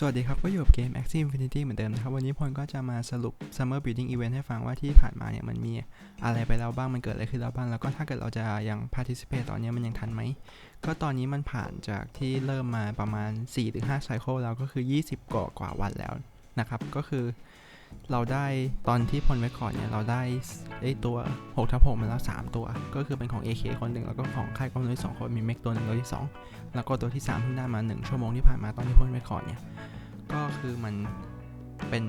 สวัสดีครับ ก็อยู่กับเกม Axie Infinity เหมือนเดิมนะครับ วันนี้พลก็จะมาสรุป Summer Building Event ให้ฟังว่าที่ผ่านมาเนี่ย มันมีอะไรไปแล้วบ้าง มันเกิดอะไรขึ้นแล้วบ้าง แล้วก็ถ้าเกิดเราจะยัง participate ตอนนี้มันยังทันไหม ก็ตอนนี้มันผ่านจากที่เริ่มมาประมาณ 4-5 cycle แล้วก็คือ 20กว่ากว่าวันแล้วนะครับ ก็คือ เราได้ตอนที่พลไว้ก่อนเนี่ย เราได้ไอตัว6ทับ6มาแล้ว 3 ตัว ก็คือเป็นของ AK คนหนึ่งแล้วก็ของค่ายกองนุ้สองคนมีเมกตัวหนึ่งตัวที่ 2 แล้วก็ตัวที่3เพิ่งได้มา 1 ชั่วโมงที่ผ่านมาตอนที่พลไว้ก่อนเนี่ย ก็คือมันเป็น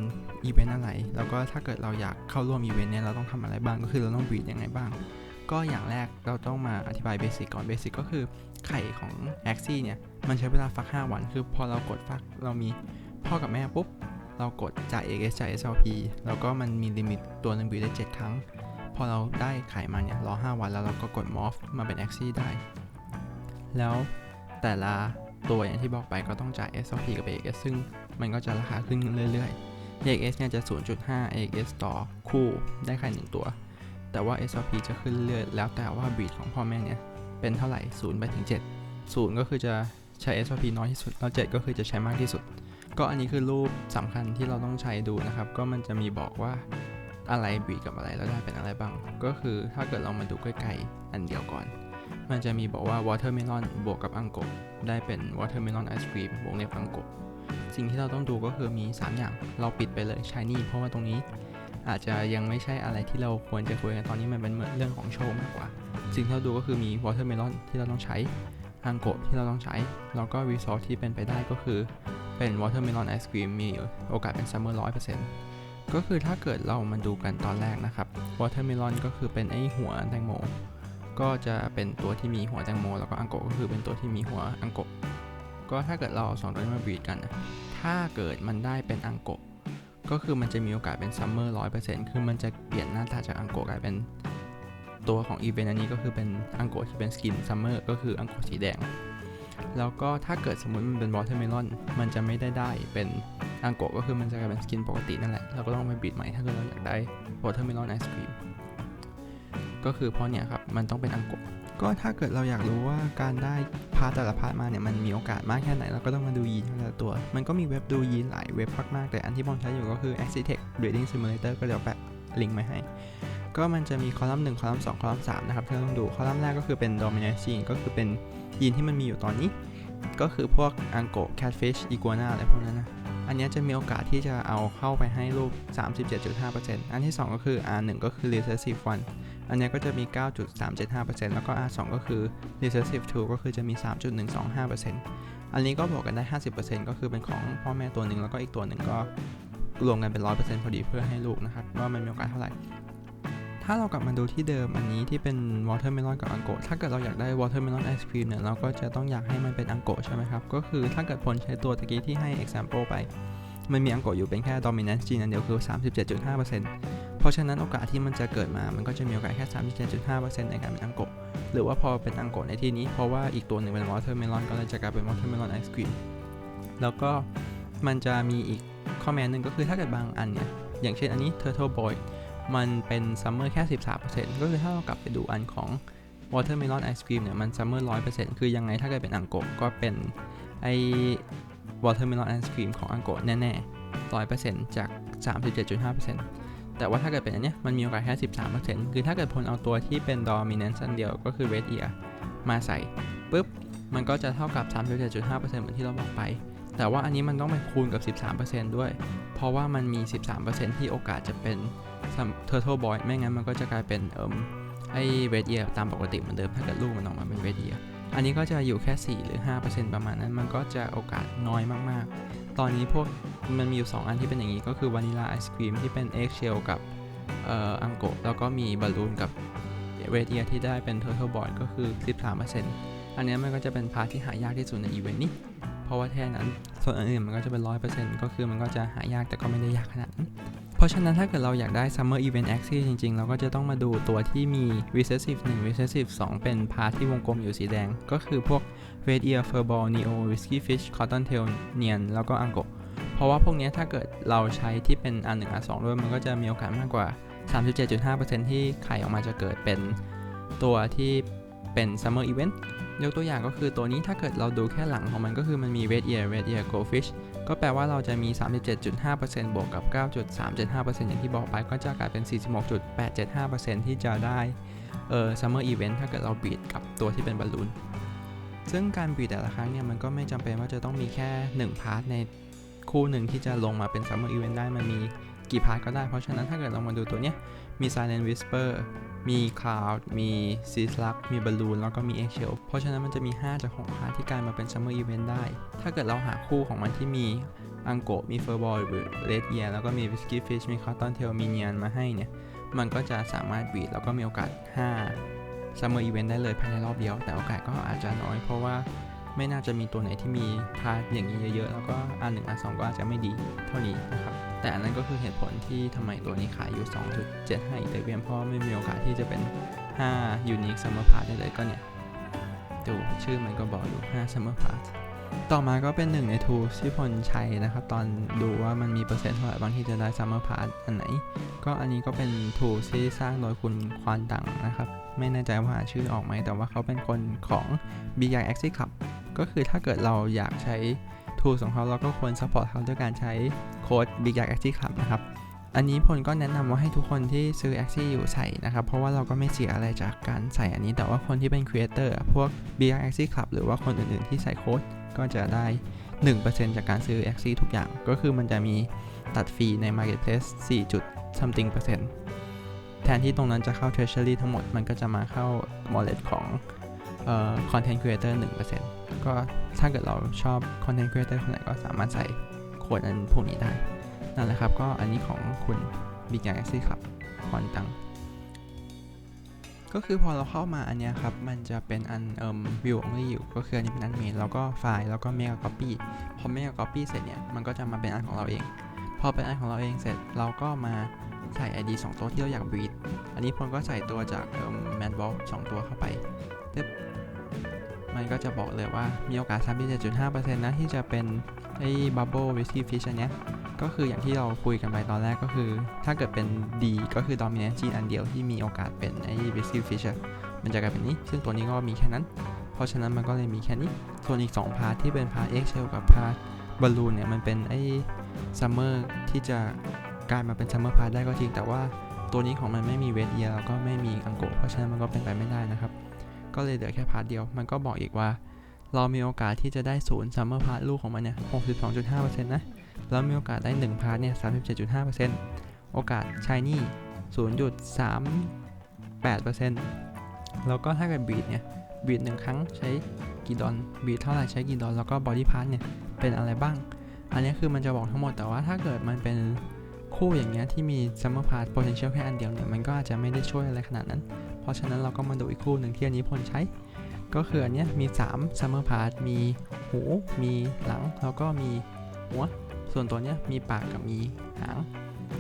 อีเวนต์อะไร แล้วก็ถ้าเกิดเราอยากเข้าร่วมอีเวนต์เนี่ยเราต้องทำอะไรบ้างก็คือเราต้องบีดยังไงบ้าง ก็อย่างแรกเราต้องมาอธิบายเบสิกก่อนเบสิกก็คือไข่ของ a x ซี่เนี่ย มันใช้เวลาฟัก 5 วัน คือพอเรากดฟักเรามีพ่อกับแม่ปุ๊บ เรากดจ่าย AS จ่าย SLP แล้วก็มันมีลิมิตตัวหนึ่งบีดได้ 7 ครั้ง พอเราได้ไข่มาเนี่ยรอ 5 วันแล้วเราก็กด morph มาเป็น a x ซี่ได้ แล้วแต่ละตัวอย่างที่บอกไปก็ต้องจ่าย SLP กับ AX ซึ่งมันก็จะราคาขึ้นเรื่อยๆ AX เนี่ยจะ 0.5 AX ต่อคู่ได้ไข่1ตัว แต่ว่า SLP จะขึ้นเรื่อยแล้วแต่ว่าบีดของพ่อแม่เนี่ยเป็นเท่าไหร่0ไปถึง7 0 ก็คือจะใช้ SLP น้อยที่สุดแล้ว7ก็คือจะใช้มากที่สุด ก็อันนี้คือรูปสำคัญที่เราต้องใช้ดูนะครับ ก็มันจะมีบอกว่าอะไรบีกับอะไรแล้วได้เป็นอะไรบ้าง ก็คือถ้าเกิดเรามาดูใกล้ๆอันเดียวก่อน มันจะมีบอกว่า watermelon บวกกับอังกะได้เป็น watermelon ice cream บวกเล็บอังกะสิ่งที่เราต้องดูก็คือมี 3 อย่าง เราปิดไปเลย shiny เพราะว่าตรงนี้อาจจะยังไม่ใช่อะไรที่เราควรจะคุยกันตอนนี้มันเป็นเหมือนเรื่องของโชว์มากกว่า สิ่งที่เราดูก็คือมี watermelon ที่เราต้องใช้อังกะที่เราต้องใช้ แล้วก็ resource ที่เป็นไปได้ก็คือ เป็น watermelon ice cream มีโอกาสเป็น summer 100%ก็คือถ้าเกิดเรามาดูกันตอนแรกนะครับ watermelon ก็คือเป็นไอหัวแตงโมก็จะเป็นตัวที่มีหัวแตงโมแล้วก็อังโกก็คือเป็นตัวที่มีหัวอังโกก็ถ้าเกิดเราเอาสองตัวนี้มาบีดกัน ถ้าเกิดมันได้เป็นอังโกก็คือมันจะมีโอกาสเป็นซัมเมอร์ร้อยเปอร์เซ็นต์คือมันจะเปลี่ยนหน้าตาจากอังโกกลายเป็นตัวของอีเวนต์อันนี้ก็คือเป็นอังโกที่เป็นสกินซัมเมอร์ก็คืออังโกสีแดง แล้วก็ถ้าเกิดสมมติมันเป็นวอเตอร์เมลอนมันจะไม่ได้ได้เป็นอังโกก็คือมันจะกลายเป็นสกินปกตินั่นแหละ เราก็ต้องไปบีดใหม่ถ้าเกิดเราอยากได้วอเตอร์เมลอนไอศครีมก็คือเพราะเนี่ยครับ มันต้องเป็นอังกก็ถ้าเกิดเราอยากรู้ว่าการได้พาร์ทแต่ละพาร์ทมาเนี่ยมันมีโอกาสมากแค่ไหนเราก็ต้องมาดูยีนแต่ละตัว มันก็มีเว็บดูยีนหลายเว็บมากๆแต่อันที่ผมใช้อยู่ก็คือ Axitech Breeding Simulator ก็เดี๋ยวแปะลิงก์ไว้ให้ ก็มันจะมีคอลัมน์1คอลัมน์2คอลัมน์3นะครับที่เราต้องดูคอลัมน์แรกก็คือเป็น Dominant Gene ก็คือเป็นยีนที่มันมีอยู่ตอนนี้ ก็คือพวกอังโก Catfish Iguana อะไรพวกนั้นนะอันนี้จะมีโอกาสที่จะเอาเข้าไปให้ลูก 37.5%อันที่ 2 ก็คือ R1 ก็คือ Recessive 1อันนี้ก็จะมี 9.375%แล้วก็ R2 ก็คือ recessive 2ก็คือจะมี 3.125%อันนี้ก็บอกกันได้ 50%ก็คือเป็นของพ่อแม่ตัวหนึ่งแล้วก็อีกตัวหนึ่งก็รวมกันเป็น 100%พอดีเพื่อให้ลูกนะครับว่ามันมีโอกาสเท่าไหร่ ถ้าเรากลับมาดูที่เดิมอันนี้ที่เป็น watermelon กับอังโกถ้าเกิดเราอยากได้ watermelon ice cream เนี่ยเราก็จะต้องอยากให้มันเป็นอังโกใช่ไหมครับ ก็คือถ้าเกิดผลใช้ตัวตะกี้ที่ให้ example ไป มันมีอังโกอยู่เป็นแค่ dominant gene อันเดียวคือ 37.5%เพราะฉะนั้นโอกาสที่มันจะเกิดมา มันก็จะมีโอกาสแค่ 37.5%ในการเป็นอังโกะหรือว่าพอเป็นอังโกะในที่นี้ เพราะว่าอีกตัวหนึ่งเป็นวอเตอร์เมลอนก็เลยจะกลายเป็นวอเตอร์เมลอนไอศครีมแล้วก็มันจะมีอีกข้อแม้หนึ่งก็คือถ้าเกิดบางอันเนี่ยอย่างเช่นอันนี้ Turtle Boy มันเป็นซัมเมอร์แค่ 13%ก็คือถ้าเรากลับไปดูอันของ Watermelon Ice Cream เนี่ยมันซัมเมอร์100%คือยังไงถ้าเกิดเป็นอังโกะก็เป็นไอ Watermelon Ice Cream ของอังโกะแน่ๆ100%จาก 37.5%แต่ว่าถ้าเกิดเป็นอันเนี้ยมันมีโอกาสแค่ 13%คือถ้าเกิดพลเอาตัวที่เป็น dominant อันเดียวก็คือ red ear มาใส่ปุ๊บมันก็จะเท่ากับ 37.5%เหมือนที่เราบอกไป แต่ว่าอันนี้มันต้องไปคูณกับ 13%ด้วย เพราะว่ามันมี 13%ที่โอกาสจะเป็น turtle boy ไม่งั้นมันก็จะกลายเป็นเอ่มไอ้ red ear ตามปกติเหมือนเดิมถ้าเกิดลูกมันออกมาเป็น red ear อันนี้ก็จะอยู่แค่ 4 หรือ 5%ประมาณนั้น มันก็จะโอกาสน้อยมากๆ ตอนนี้พวกมันมีอยู่ 2 อันที่เป็นอย่างนี้ก็คือวานิลาไอศครีมที่เป็นเอ็กเชลกับเอ่ออังโกแล้วก็มีบอลลูนกับเวเดียที่ได้เป็น Turtle Boy ก็คือ 13%อันนี้มันก็จะเป็นพาร์ทที่หายากที่สุดในอีเวนต์นี้ เพราะว่าแค่นั้น ส่วนอื่นมันก็จะเป็น 100%ก็คือมันก็จะหายากแต่ก็ไม่ได้ยากขนาดนั้นเพราะฉะนั้นถ้าเกิดเราอยากได้ Summer Event Axis จริง ๆ เราก็จะต้องมาดูตัวที่มี Recessive 1 Recessive 2 เป็นพาร์ทที่วงกลมอยู่สีแดง ก็คือพวก Red Ear Furball Neo Whiskey Fish Cottontail เนียนแล้วก็อังโกเพราะว่าพวกนี้ถ้าเกิดเราใช้ที่เป็น R1 R2 ด้วยมันก็จะมีโอกาสมากกว่า 37.5%ที่ไข่ออกมาจะเกิดเป็นตัวที่เป็น Summer Event ยกตัวอย่างก็คือตัวนี้ถ้าเกิดเราดูแค่หลังของมันก็คือมันมี red ear red ear goldfish ก็แปลว่าเราจะมี 37.5%บวกกับ 9.375%อย่างที่บอกไปก็จะกลายเป็น 46.875%ที่จะได้เออ summer event ถ้าเกิดเราบีดกับตัวที่เป็นบอลลูนซึ่งการบีดแต่ละครั้งเนี่ยมันก็ไม่จำเป็นว่าจะต้องมีแค่ 1 พาร์ทในคู่หนึ่งที่จะลงมาเป็น summer event ได้มันมีกี่พาร์ทก็ได้ เพราะฉะนั้นถ้าเกิดเรามาดูตัวเนี้ยมี silent whisper มี cloud มี sea slug มี balloon แล้วก็มี eggshell เพราะฉะนั้นมันจะมี 5 จาก6พาร์ทที่กลายมาเป็น summer event ได้ ถ้าเกิดเราหาคู่ของมันที่มีอังโกมี furboy หรือ red ear แล้วก็มี whiskey fish มี cotton tail มี neon มาให้เนี่ย มันก็จะสามารถบีดแล้วก็มีโอกาส 5 summer event ได้เลยภายในรอบเดียว แต่โอกาสก็อาจจะน้อยเพราะว่า ไม่น่าจะมีตัวไหนที่มีพาร์ทอย่างนี้เยอะๆ แล้วก็อันหนึ่งอันสองก็อาจจะไม่ดีเท่านี้นะครับ แต่อันนั้นก็คือเหตุผลที่ทำไมตัวนี้ขายอยู่ 2.75อีเทเรียมเพราะไม่มีโอกาสที่จะเป็น 5 unique summer pass ได้เลยก็เนี่ย ดูชื่อมันก็บอกอยู่5 summer pass ต่อมาก็เป็นหนึ่งใน tools ที่พลใช้นะครับ ตอนดูว่ามันมีเปอร์เซ็นต์เท่าไหร่บางที่จะได้ summer pass อันไหน ก็อันนี้ก็เป็น tools ที่สร้างโดยคุณควานตังนะครับ ไม่แน่ใจว่าชื่อออกไหมแต่ว่าเขาเป็นคนของ b i a x i Club ก็คือถ้าเกิดเราอยากใช้ tools ของเขาเราก็ควร support เขาด้วยการใช้โค้ด b i a x i Club นะครับอันนี้พลก็แนะนำว่าให้ทุกคนที่ซื้อ a x i อยู่ใส่นะครับ เพราะว่าเราก็ไม่เสียอะไรจากการใส่อันนี้ แต่ว่าคนที่เป็น creator พวก b i a x i Club หรือว่าคนอื่นๆที่ใส่โค้ดก็จะได้ 1%จากการซื้อ a x i ทุกอย่าง ก็คือมันจะมีตัดฟรีใน marketplace 4 จุด something เปอร์เซ็นต์แทนที่ตรงนั้นจะเข้า treasury ทั้งหมดมันก็จะมาเข้า wallet ของ เอ่อ content creator 1%ก็ถ้าเกิดเราชอบ content creator คนไหนก็สามารถใส่โคดอันพวกนี้ได้ นั่นแหละครับก็อันนี้ของคุณ Big Galaxy ครับคอนตังก็คือพอเราเข้ามาอันเนี้ยครับ มันจะเป็นอันเอ่ม view only อยู่ ก็คืออันนี้เป็นอันเมนแล้วก็ไฟล์แล้วก็ mega copy พอ mega copy เสร็จเนี่ย มันก็จะมาเป็นอันของเราเอง พอเป็นอันของเราเองเสร็จเราก็มาใส่ ID 2 ตัวที่เราอยาก breed อันนี้พลก็ใส่ตัวจากเอ่ม manbox 2ตัวเข้าไปปึ๊บ มันก็จะบอกเลยว่ามีโอกาส 37.5%นะที่จะเป็นไอ้ bubble whiskey fish อันเนี้ยก็คืออย่างที่เราคุยกันไปตอนแรกก็คือ ถ้าเกิดเป็น D ก็คือ dominant gene อันเดียวที่มีโอกาสเป็นไอ้ whiskey fish อะมันจะกลายเป็นนี้ ซึ่งตัวนี้ก็มีแค่นั้น เพราะฉะนั้นมันก็เลยมีแค่นี้ ส่วนอีก 2 พาร์ทที่เป็นพาร์ท Excel กับพาร์ท balloon เนี่ยมันเป็นไอ้ summer ที่จะกลายมาเป็น summer part ได้ก็จริง แต่ว่าตัวนี้ของมันไม่มี red ear แล้วก็ไม่มีอังโกเพราะฉะนั้นมันก็เป็นไปไม่ได้นะครับ ก็เลยเหลือแค่พาร์ทเดียว มันก็บอกอีกว่า เรามีโอกาสที่จะได้ศูนย์ summer part ลูกของมันเนี่ย 62.5%นะ แล้วมีโอกาสได้ 1 พาร์ทเนี่ย 37.5%โอกาส shiny 0.38%แล้วก็ถ้าเกิดบีดเนี่ย บีดหนึ่งครั้งใช้กี่ดอลบีดเท่าไหร่ใช้กี่ดอลแล้วก็ body part เนี่ย เป็นอะไรบ้าง อันนี้คือมันจะบอกทั้งหมด แต่ว่าถ้าเกิดมันเป็นคู่อย่างเงี้ยที่มี summer part potential แค่อันเดียวเนี่ย มันก็อาจจะไม่ได้ช่วยอะไรขนาดนั้น ราะฉะนั้นเราก็มาดูอีกคู่หนึ่งที่อันนี้พลใช้ ก็คืออันนี้มี3 summer part มีหู มีหลัง แล้วก็มีหัว ส่วนตัวเนี้ยมีปากกับมีหาง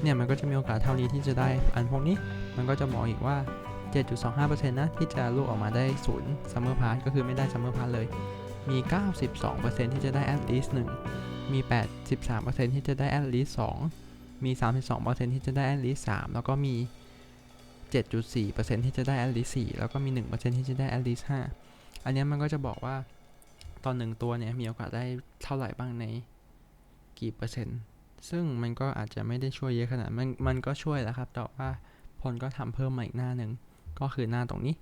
เนี่ยมันก็จะมีโอกาสเท่านี้ที่จะได้อันพวกนี้ มันก็จะบอกอีกว่า 7.25%นะที่จะลูกออกมาได้ศูนย์ summer part ก็คือไม่ได้ summer part เลย มี 92%ที่จะได้ at least 1มี 83%ที่จะได้ at least 2มี 32%ที่จะได้ at least 3แล้วก็มี 7.4%ที่จะได้ at least 4แล้วก็มี 1%ที่จะได้ at least 5อันนี้มันก็จะบอกว่าตอนหนึ่งตัวเนี่ยมีโอกาสได้เท่าไหร่บ้างในกี่เปอร์เซ็นต์ ซึ่งมันก็อาจจะไม่ได้ช่วยเยอะขนาด มันมันก็ช่วยแหล้วครับ แต่ว่าพลก็ทำเพิ่มมาอีกหน้าหนึ่ง ก็คือหน้าตรงนี้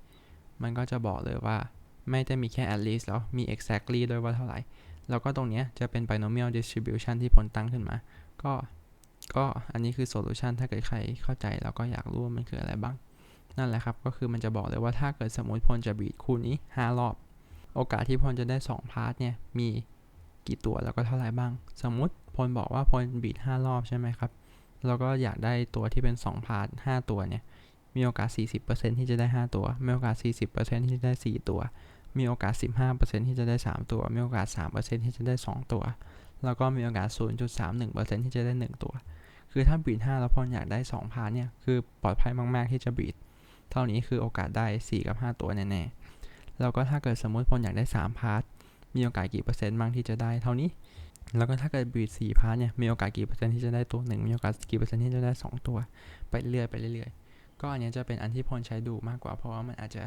มันก็จะบอกเลยว่าไม่ได้มีแค่ at least แล้วมี exactly ด้วยว่าเท่าไหร่ แล้วก็ตรงเนี้ยจะเป็น binomial distribution ที่พลตั้งขึ้นมา ก็ ก็อันนี้คือ solution ถ้าเกิดใครเข้าใจแล้วก็อยากรู้ว่ามันคืออะไรบ้าง นั่นแหละครับ ก็คือมันจะบอกเลยว่าถ้าเกิดสมมติพลจะบีดคู่นี้ 5 รอบ โอกาสที่พลจะได้ 2 พาร์ทเนี่ย มีกี่ตัวแล้วก็เท่าไหร่บ้าง สมมุติพลบอกว่าพลบีด 5 รอบใช่ไหมครับ แล้วก็อยากได้ตัวที่เป็น 2 พาร์ท 5 ตัวเนี่ย มีโอกาส 40%ที่จะได้ 5 ตัว มีโอกาส 40%ที่จะได้ 4 ตัว มีโอกาส 15%ที่จะได้ 3 ตัว มีโอกาส 3%ที่จะได้ 2 ตัว แล้วก็มีโอกาส 0.31%ที่จะได้ 1 ตัว คือถ้าบีด5แล้วพลอยากได้2พาร์ทเนี่ย คือปลอดภัยมาก ๆ ที่จะบีดเท่านี้คือโอกาสได้ 4 กับ 5 ตัวแน่ๆ แล้วก็ถ้าเกิดสมมติพลอยากได้ 3 พาร์ท มีโอกาสกี่เปอร์เซ็นต์บ้างที่จะได้เท่านี้ แล้วก็ถ้าเกิดบีด4พาร์ทเนี่ย มีโอกาสกี่เปอร์เซ็นต์ที่จะได้ตัวหนึ่งมีโอกาสกี่เปอร์เซ็นต์ที่จะได้ 2 ตัว ไปเรื่อยไปเรื่อยๆก็อันนี้จะเป็นอันที่พลใช้ดูมากกว่าเพราะว่ามันอาจจะ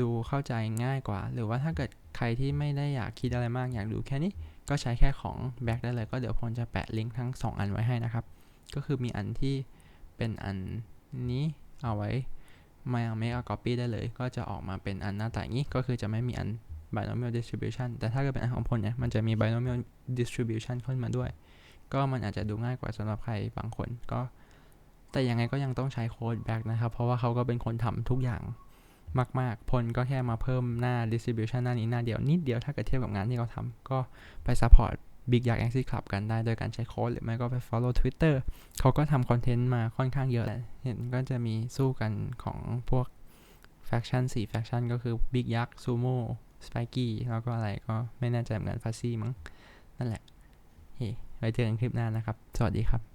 ดูเข้าใจง่ายกว่า หรือว่าถ้าเกิดใครที่ไม่ได้อยากคิดอะไรมากอยากดูแค่นี้ก็ใช้แค่ของ Back ได้เลยก็เดี๋ยวพลจะแปะลิงก์ทั้ง 2 อันไว้ให้นะครับ ก็คือมีอันที่เป็นอันนี้เอาไว้มา make a copy ได้เลย ก็จะออกมาเป็นอันหน้าตาอย่างนี้ ก็คือจะไม่มีอัน binomial distribution แต่ถ้าเกิดเป็นอันของพลเนี่ย มันจะมี binomial distribution ขึ้นมาด้วย ก็มันอาจจะดูง่ายกว่าสำหรับใครบางคน ก็ แต่ยังไงก็ยังต้องใช้โค้ด back นะครับ เพราะว่าเขาก็เป็นคนทำทุกอย่างมากๆ พลก็แค่มาเพิ่มหน้า distribution หน้านี้หน้าเดียวนิดเดียวถ้าเกิดเทียบกับงานที่เขาทำก็ไป support Big Yak Axis Club กันได้โดยการใช้โค้ดหรือไม่ก็ไป follow Twitter เขาก็ทำคอนเทนต์มาค่อนข้างเยอะแหละเห็นก็จะมีสู้กันของพวก faction 4 faction ก็คือ Big Yak Sumo Spiky แล้วก็อะไรก็ไม่แน่ใจเหมือนกันฟาซี่มั้งนั่นแหละเฮ้ไว้เจอกันคลิปหน้านะครับ สวัสดีครับ